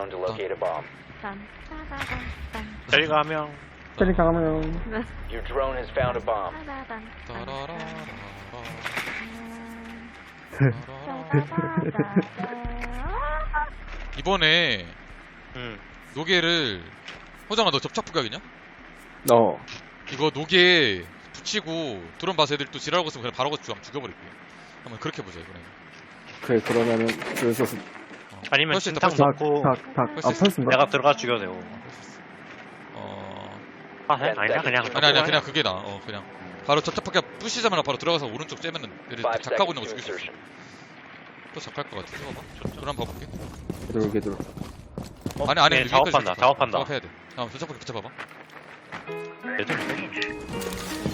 to locate a bomb. 딴따다단 저희가 하면 테리카 가면 Your drone has found a bomb. 이번에 음. 노게를 호장아 너 접착 부각이냐? 어 이거 노게 붙이고 드론 봐서 애들 또 지랄하고 있으면 그냥 바로 죽- 죽여버릴게 한번 그렇게 보자 이번에 그래 그러면은 그래서 아니면 펄스 있다, 진탕 펄스. 넣고 닭닭아 펄스 있어. 펄스인가? 내가 들어가 죽여도 되고. 어... 아 해? 아니야 그냥. 아니 아니야 그냥 그게 나아 어 그냥. 바로 부각 부시자마자 바로 들어가서 오른쪽 째면은 애들 Five 작하고 seconds 있는 거 to 죽일 수 있어. insertion. 또 작할 것 같아 써봐봐 드론 한번 봐볼게. 개들 개들 어? 아니 아니 네, 여기까지 작업한다 접착. 작업한다. 작업해야 돼. 접착 부각 붙여봐봐. 얘들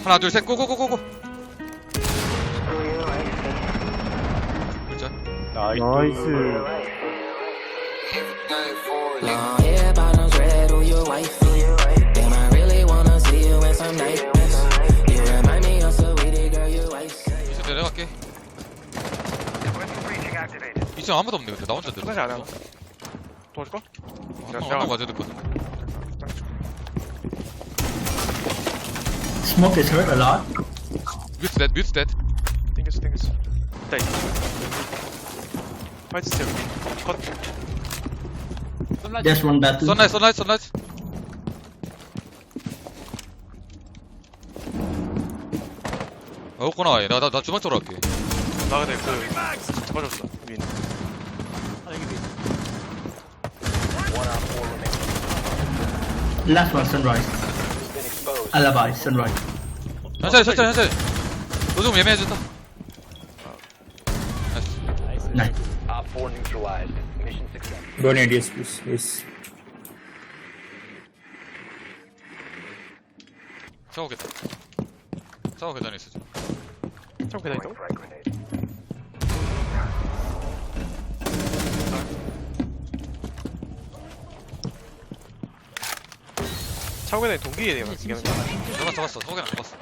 하나 둘셋 고고고고고. 글자. 나이스 Long hair bottoms red on your wife. Damn, I really wanna see you in some nightmares. You remind me of sweetie girl, you ice. 이층 내려갈게 2층 아무도 없네 근데 나 혼자 내려 끝나지 않아. 도와줄까? 한명 맞아야 될 것 같은데 Smoke is hurt a lot. 뮤트 넷 뮤트 넷 땡겼어 땡겼어 있다 있다 화이트 스텝 컷 There's one battle. 선라이트 선라이트 선라이트 아 없구나 나 나 나 주방 쪽으로 갈게 나 근데 그 잡아줬어 윈. Last one, sunrise. Alibi, sunrise. 천천히 천천히 천천히 너 좀 예매해준다 need yes, please. Yes. 차고 계단. 차고 계단에 있어 지금 참 계단 있다고? 차고 계단에 동기에 대한 얘기하는 거야 잡았어 잡았어. 차고 계단 잡았어.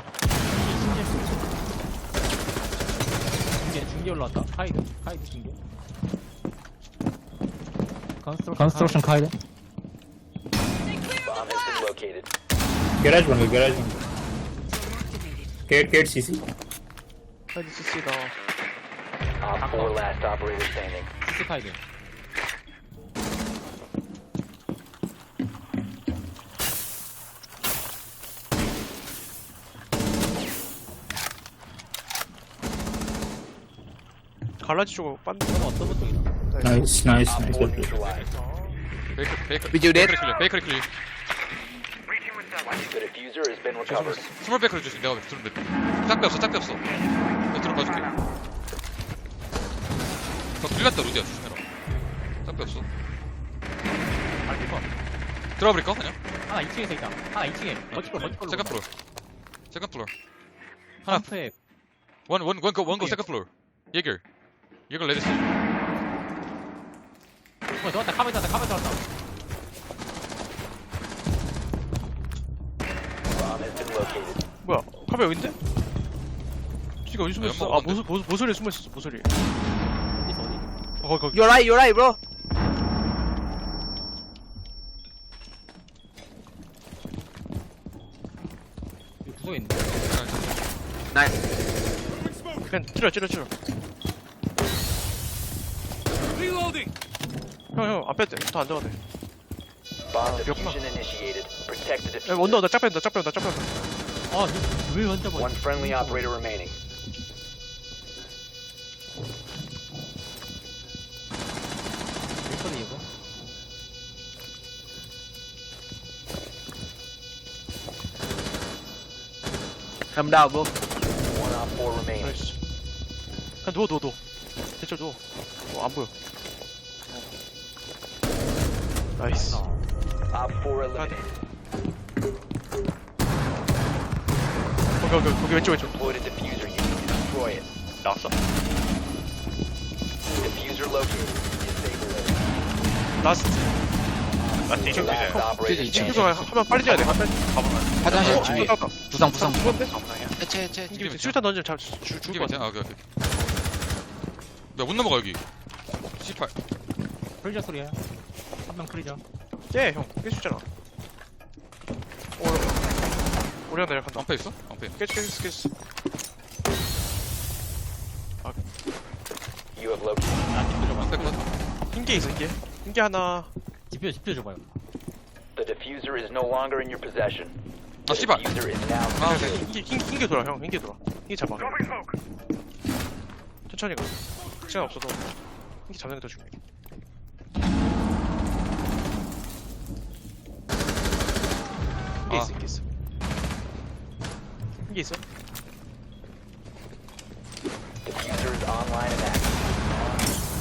중계 중계 올라왔다. 카이드 카이드 중계 컨스트럭션 카이드 Bomb has been located. Garage one, garage one. Kate, Kate, CC. 카이드 CC다 Op 4 last operator standing. 시스 카이드 갈라지 쪽으로 빤 어떤 것들이다 Nice, nice, Op nice. 4 Well played. neutralized. 베이크 베이크 베이크리 클리어 베이크리 클리어 The diffuser has been recovered. 스몰 베이크리 주시 내가 드론 몇 짝배 없어 짝배 없어. 내가 드론 봐줄게? 저 길났다 루디야 조심해라 짝배 없어. 들어버릴까 그냥? 하나 2층에 서 있다 하나 2층에. 버티컬 버티컬 세컨 플로어 세컨 플로어 하나. 펌프에. 원원 원고 원고 세컨 플로어 예결 예결 레디스 어 들어왔다 카메라 들어왔다 카메라 located. 뭐야 카메라 여긴데? 지가 어디 숨어 있어? 연막 아 모서 모서 모서리에 숨어 있었어 모서리 어디서 어디 어 거기 거기 You're right, you're right, bro. 여기 구석에 있는데 그냥 찌려 찌려 찌려 형형 안 빼도 돼더안 들어가도 돼 Bomb 그렇구나. diffusion initiated. Protect the 야, diffuser. 원더 나짝 뺀다 짝 뺀다 짝 뺀다 아왜 먼저 뭐 One friendly operator remaining. 이거 down, bro. One on four remaining. 나이스 그냥 누워 누워 누워 대체 누워 어 안 보여 어. 나이스 Op 4 eliminated. 거기 거기 거기 왼쪽 왼쪽 Deployed a diffuser. You need to destroy it. 나왔어? Diffuser located. Disable it. 라스트 라스트 이층 Last operator standing. 하면 빨리 져야 돼 가보면 화장실 어. 깜깜. 부상, 부상. 죽었네? 해체, 해체. 수류탄 던지면 잘 죽을 이게 것 같아 괜찮아 아, 오케이 오케이 야못 넘어가 여기 C8 풀자 소리야 한명 클리죠. 예, 형. 깨주잖아. 오, 우리가 내려간다. 방패 있어? 방패 깨주, 깨주, 깨주. You have located. 아. 방패 컷 흰게 있어, 흰게. 흰게 하나. 지표, 지표 줘봐요. The diffuser is no longer in your possession. 아 The 씨발 diffuser is now 아 흰게, 흰, 흰게 돌아, 형. 흰게 돌아. 흰게 잡아. 천천히 가. 시간 없어도 흰게 잡는 게 더 중요해. 흰게 아. 있어, 흰게 있어. 흰게 있어? diffuser is online and active.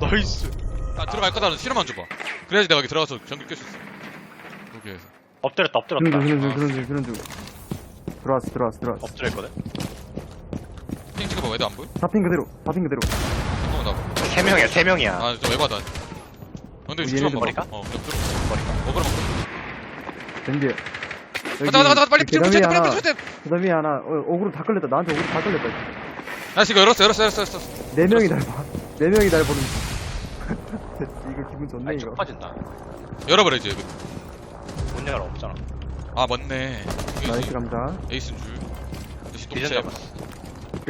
나이스. 아 들어갈 거다 실험만 줘봐 그래야지 내가 여기 들어가서 전기 깰 수 있어 여기에서 엎드렸다, 엎드렸다. 그런 중 그런 중 그런 중 들어왔어 들어왔어 들어왔어 엎드렸거든? 애들 안 보여? 사핑 그대로 사핑 그대로. 잠깐만 나 세 명이야, 세 명이야. 아저 에바다 근데 우리 얘네들 머리가? 어 그냥 들어 먹으러 먹고 밴드 가자 가자 가자 빨리 계단 붙여 위에 붙여 하나 붙여 붙여 그 다음에 하나 어, 어그로 다 걸렸다. 나한테 어그로 다 걸렸다 나 지금 열었어 열었어 열었어 열었어 네 명이 날봐네 명이 날 보는 이거 기분 좋네 이거. 빠진다. 열어버려 이제 이거. 문 열어, 없잖아. 아 맞네. 이게 나이스. 감자 에이스인 줄. 역시 동체 잡았어.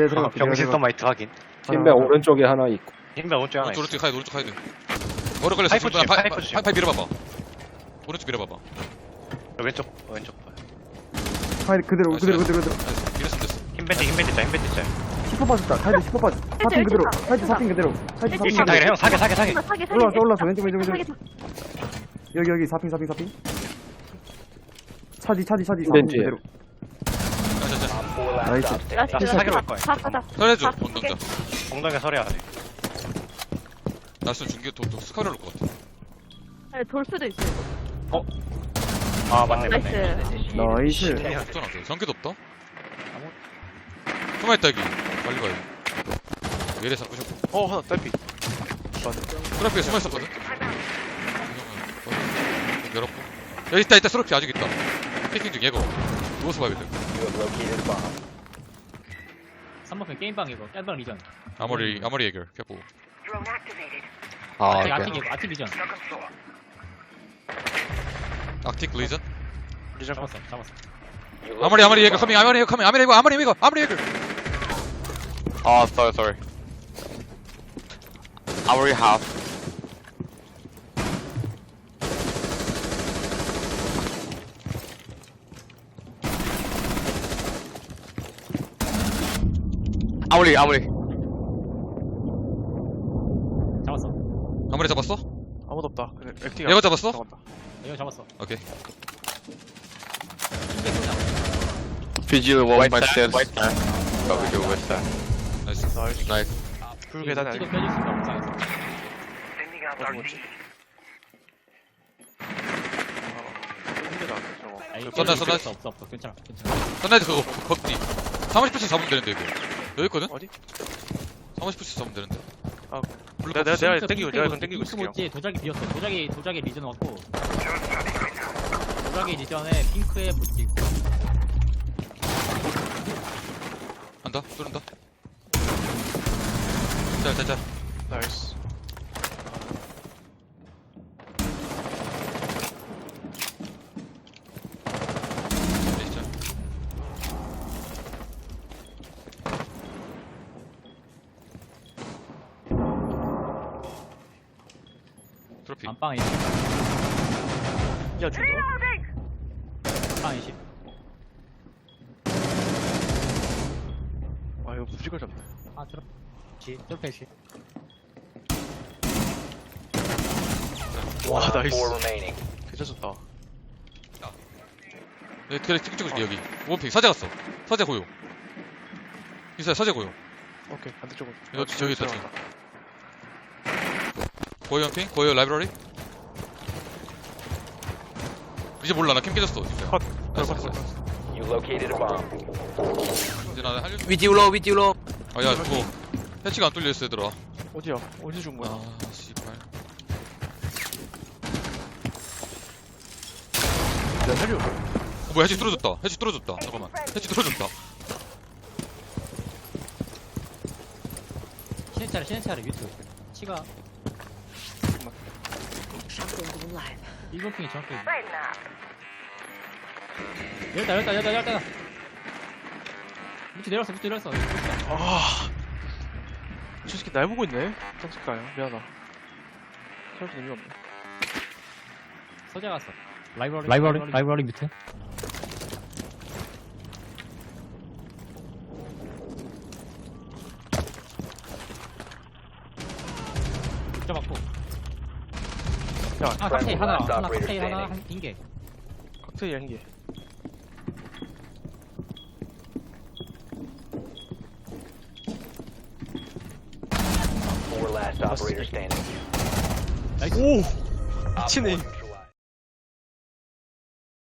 그래 들어가 병실도 마이트 확인. 팀배 오른쪽에 하나 있고. 흰배 오른쪽 하나 오른쪽 있어. 오른쪽 가야 돼 오른쪽 가야 돼. 머리 걸렸어 파이프 파- 파이프. 파- 파이프 밀어봐봐. 오른쪽 밀어봐봐. 왼쪽, 왼쪽. 카이드 그대로 그대로 나이스. 그대로 그대로. 나이스. 밀었으면 됐어 흰밴드, 흰밴드 짜, 흰밴드 짜. 10호 빠졌다. 카이드 10호 빠졌 사핑 그대로 카이드 사핑 그대로. 카이드 사핑 일층 타기래, 형, 사게, 사게, 사게. 사기 사기 올라왔어 올라왔어. 왼쪽 왼쪽 왼쪽. 여기 여기 사핑 사핑 사핑. 차지 차지 차지 네, 사핑 그대로 자자자 Op 4 last 나이스. 진짜 사기로 할 거야. 설해줘 아, 운동자 공동에 서려야 돼. 나스 중계 도, 도 스카이를 올것 같아. 네, 돌 수도 있어요. 아, 맞네, 나이스. 맞네. 나이스. 없잖아 저 전기도 없다? 숨어 있다 여기. 빨리 가야 돼. 얘네 잡고 싶어 어, 하나 딸피. 스라피에 숨어 있었거든? 여기 열었고. 여기 있다 있다. 스라피 아직 있다. 피킹 중 얘거. 누워서 봐야겠다 You have located a bomb. 3번편 게임방 이거. 깸방 리전. 아머리 아머리 해결 캐보 아, 아틱. 아틱 이거, 아틱 리전. 악틱 리전 리전 잡았어, 잡았어. You 아머리 a 해결 bomb. 커밍 해결 커밍 아머리 해결 아머리 해결 아머리 해결 Oh, sorry, sorry. I already 아무리 아무리 잡았어. 아머리 잡았어? 아무도 없다. 그래, 액팅. 얘가 잡았어? 잡았다. 이거 잡았어. 오케이 또 잡았어. Vigil one by stairs. 나이스 나이스. Nice. 불 계단이 이거 아니고. 펴질 수 있다, 옥상에서. 어디 뭐지? 아, 힘들다, 저거. 아, 이거 쏜다, 쏜다. 있어, 없어, 없어. 괜찮아, 괜찮아. 선라이즈 그거 걷기 30%씩 잡으면 되는데 이거 여기 있거든? 어디? 30%씩 잡으면 되는데 아, 블루 내가. 내가 핑크, 땡기고, 내가 이건 땡기고 핑크 있을게요. 모찌에 도자기 비었어. 도자기, 도자기 리전 왔고. 도자기 리전에 핑크에 있고. 간다 뚫는다 자자자 나이스. 진짜 트로피 안방 20. 야, 준호. 안방 20. 아, 이거 무지걸 잡네. 아, 들어. 지, 10. 와, Op 나이스. 4 remaining. 괜찮았다. 여기 그래 찍 찍어줄게 여기 원픽 서재 갔어 서재 고요 있어요 서재 고요 오케이, 반대쪽으로. 이거 저기 있다, 들어간다. 고요 연핑? 고요 라이브러리? 이제 몰라. 나 캠 깨졌어 진짜. 이제 나 할려 위디 올라 위디 올라 아야 저거 패치가 안 뚫려있어 얘들아. 어디야? 어디서 준 거야? 아 씨발. 야, 헬리오. 뭐? 어, 뭐야 해치 뚫어졌다. 해치 뚫어졌다. 잠깐만. 해치 뚫어졌다. 신해차례 신해차례 유튜브 치가 1번 핑이 정확히 열다 열다 열다 열다 밑에 내렸어 밑에 내렸어 아. 저 새끼 날 보고 있네. 짱색깔. 미안하다. 살도 의미 없네. 서재 갔어 라이브러리 라이브러리 라이브러리 밑에 잡았고 야, 아 칵테일 하나 하나 칵테일 하나. 한 빙개 칵테일 한 개. Four last operator standing. 나이스 오! 미치네.